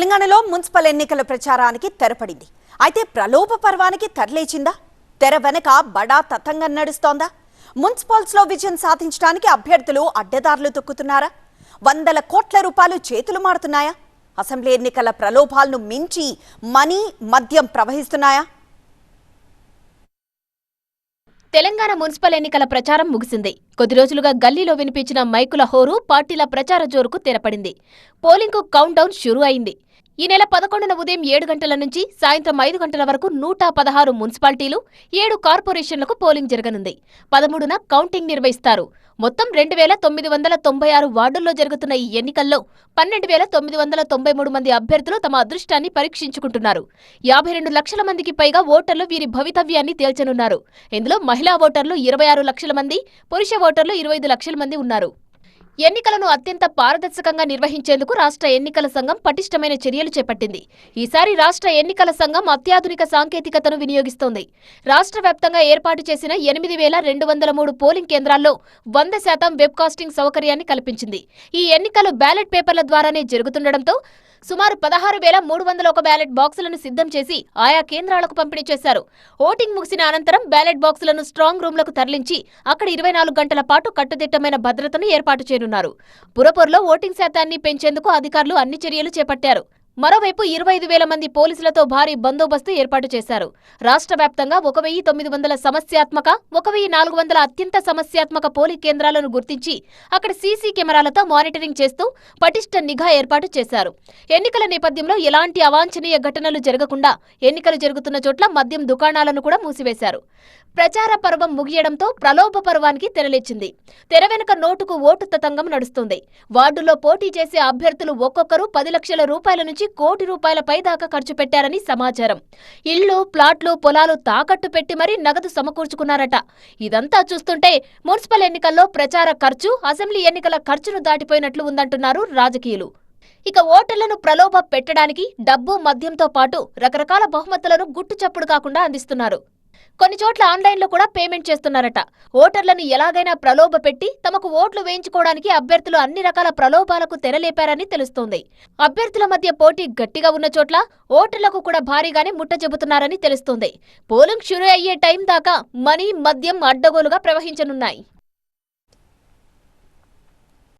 తెలంగాణలో మున్సిపల్ ఎన్నికల ప్రచారానికి తెరపడింది. అయితే ప్రలోభ పర్వానికి తెరలేచిందా? తెర వెనక బడా తతంగం నడుస్తోందా? మున్సిపల్స్లో విజయం సాధించడానికి అభ్యర్థులు అడ్డదారులు తొక్కుతున్నారా? వందల కోట్ల రూపాయలు చేతులు మారుతున్నాయా? అసెంబ్లీ ఎన్నికల ప్రలోభాలను మించి మనీ మద్యం ప్రవహిస్తున్నాయా? తెలంగాణ మున్సిపల్ ఎన్నికల ప్రచారం ముగిసింది. కొద్ది రోజులుగా గల్లీలో వినిపించిన మైకుల హోరు పార్టీల ప్రచార జోరుకు తెరపడింది. పోలింగ్కు కౌంట్ డౌన్ షురూ అయింది. ఈ నెల పదకొండున ఉదయం ఏడు గంటల నుంచి సాయంత్రం ఐదు గంటల వరకు నూట పదహారు మున్సిపాలిటీలు ఏడు కార్పొరేషన్లకు పోలింగ్ జరగనుంది. పదమూడున కౌంటింగ్ నిర్వహిస్తారు. మొత్తం రెండు వేల తొమ్మిది వందల తొంభై ఆరు వార్డుల్లో జరుగుతున్న ఈ ఎన్నికల్లో పన్నెండు వేల తొమ్మిది వందల తొంభై మూడు మంది అభ్యర్థులు తమ అదృష్టాన్ని పరీక్షించుకుంటున్నారు. యాభై రెండు లక్షల మందికి పైగా ఓటర్లు వీరి భవితవ్యాన్ని తేల్చనున్నారు. ఇందులో మహిళా ఓటర్లు ఇరవై ఆరు లక్షల మంది పురుష ఓటర్లు ఇరవై ఐదు లక్షల మంది ఉన్నారు. ఎన్నికలను అత్యంత పారదర్శకంగా నిర్వహించేందుకు రాష్ట్ర ఎన్నికల సంఘం పటిష్టమైన చర్యలు చేపట్టింది. ఈసారి రాష్ట్ర ఎన్నికల సంఘం అత్యాధునిక సాంకేతికతను వినియోగిస్తోంది. రాష్ట్ర వ్యాప్తంగా ఏర్పాటు చేసిన ఎనిమిది వేల రెండు వందల మూడు పోలింగ్ కేంద్రాల్లో వంద శాతం వెబ్కాస్టింగ్ సౌకర్యాన్ని కల్పించింది. ఈ ఎన్నికలు బ్యాలెట్ పేపర్ల ద్వారానే జరుగుతుండటంతో సుమారు పదహారు వేల మూడు వందల ఒక బ్యాలెట్ బాక్సులను సిద్ధం చేసి ఆయా కేంద్రాలకు పంపిణీ చేశారు. ఓటింగ్ ముగిసిన అనంతరం బ్యాలెట్ బాక్సులను స్ట్రాంగ్ రూమ్లకు తరలించి అక్కడ ఇరవై నాలుగు గంటల పాటు కట్టుదిట్టమైన భద్రతను ఏర్పాటు చేయనున్నారు. పురపూర్లో ఓటింగ్ శాతాన్ని పెంచేందుకు అధికారులు అన్ని చర్యలు చేపట్టారు. మరోవైపు ఇరవై ఐదు వేల మంది పోలీసులతో భారీ బందోబస్తు ఏర్పాటు చేశారు. రాష్ట్ర వ్యాప్తంగా ఒక వెయ్యి తొమ్మిది వందల సమస్యాత్మక ఒక వెయ్యి నాలుగు వందల అత్యంత సమస్యాత్మక పోలింగ్ కేంద్రాలను గుర్తించి అక్కడ సీసీ కెమెరాలతో మానిటరింగ్ చేస్తూ పటిష్ట నిఘా ఏర్పాటు చేశారు. ఎన్నికల నేపథ్యంలో ఎలాంటి అవాంఛనీయ ఘటనలు జరగకుండా ఎన్నికలు జరుగుతున్న చోట్ల మద్యం దుకాణాలను కూడా మూసివేశారు. ప్రచార పర్వం ముగియడంతో ప్రలోభ పర్వానికి తెరలిచ్చింది తెర వెనుక నోటుకు ఓటు తతంగం నడుస్తుంది. వార్డులో పోటీ చేసే అభ్యర్థులు ఒక్కొక్కరు పది లక్షల రూపాయల నుంచి కోటి రూపాయల పైదాకా ఖర్చు పెట్టారని సమాచారం. ఇళ్ళు ప్లాట్లు పొలాలు తాకట్టు పెట్టి మరీ నగదు సమకూర్చుకున్నారట. ఇదంతా చూస్తుంటే మున్సిపల్ ఎన్నికల్లో ప్రచార ఖర్చు అసెంబ్లీ ఎన్నికల ఖర్చును దాటిపోయినట్లు ఉందంటున్నారు రాజకీయులు. ఇక ఓటర్లను ప్రలోభ పెట్టడానికి డబ్బు మద్యంతో పాటు రకరకాల బహుమతులను గుట్టు చప్పుడు కాకుండా అందిస్తున్నారు. కొన్ని చోట్ల ఆన్లైన్లో కూడా పేమెంట్ చేస్తున్నారట. ఓటర్లను ఎలాగైనా ప్రలోభ పెట్టి తమకు ఓట్లు వేయించుకోవడానికి అభ్యర్థులు అన్ని రకాల ప్రలోభాలకు తెరలేపారని తెలుస్తోంది. అభ్యర్థుల మధ్య పోటీ గట్టిగా ఉన్న చోట్ల ఓటర్లకు కూడా భారీగానే ముట్ట చెబుతున్నారని తెలుస్తోంది. పోలింగ్ షురూ అయ్యే టైం దాకా మనీ మద్యం అడ్డగోలుగా ప్రవహించనున్నాయి.